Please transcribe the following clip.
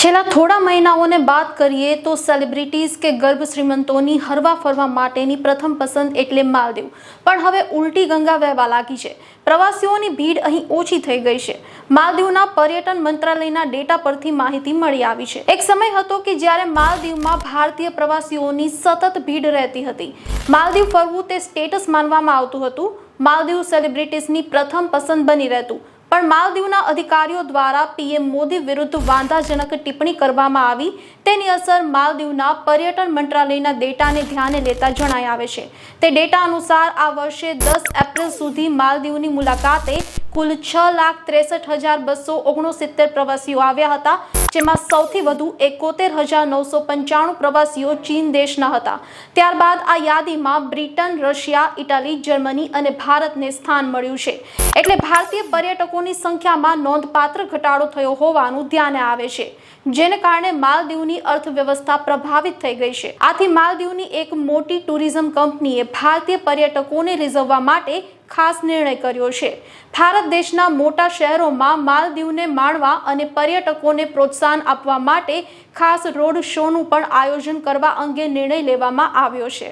છેલ્લા થોડા મહિનાઓને બાદ કરીએ તો સેલિબ્રિટીઝ કે ગર્ભ શ્રીમંતોની હરવા ફરવા માટેની પ્રથમ પસંદ એટલે માલદીવ. પણ હવે ઉલટી ગંગા વહેવા લાગી છે. પ્રવાસીઓની ભીડ અહીં ઓછી થઈ ગઈ છે. માલદીવના પર્યટન મંત્રાલયના ડેટા પરથી માહિતી મળી આવી છે. એક સમય હતો કે જ્યારે માલદીવમાં ભારતીય પ્રવાસીઓની સતત ભીડ રહેતી હતી. માલદીવ ફરવું તે સ્ટેટસ માનવામાં આવતું હતું. માલદીવ સેલિબ્રિટીઝની પ્રથમ પસંદ બની રહેતું. પણ માલદીવના અધિકારીઓ દ્વારા પીએમ મોદી વિરુદ્ધ વાંધાજનક ટિપ્પણી કરવામાં આવી. તેની અસર માલદીવના પર્યટન મંત્રાલયના ડેટાને ધ્યાને લેતા જણાઈ આવે છે. તે ડેટા અનુસાર આ વર્ષે દસ એપ્રિલ સુધી માલદીવની મુલાકાતે કુલ છ લાખ ત્રેસઠ હજાર બસો ઓગણસિત્તેર પ્રવાસીઓ આવ્યા હતા, જેમાં સૌથી વધુ એકોતેર હજાર નવસો પંચાણું પ્રવાસીઓ ચીન દેશના હતા. ત્યારબાદ આ યાદીમાં બ્રિટન, રશિયા, ઇટાલી, જર્મની અને ભારતને સ્થાન મળ્યું છે. એટલે ભારતીય પર્યટકોની સંખ્યામાં નોંધપાત્ર ઘટાડો થયો હોવાનું ધ્યાને આવે છે, જેને કારણે માલદીવની અર્થવ્યવસ્થા પ્રભાવિત થઈ ગઈ છે. આથી માલદીવની એક મોટી ટુરિઝમ કંપનીએ ભારતીય પર્યટકોને રીઝવવા માટે ખાસ નિર્ણય કર્યો છે. ભારત દેશના મોટા શહેરોમાં માલદીવને માણવા અને પર્યટકોને પ્રોત્સાહન આપવા માટે ખાસ રોડ શોનું પણ આયોજન કરવા અંગે નિર્ણય લેવામાં આવ્યો છે.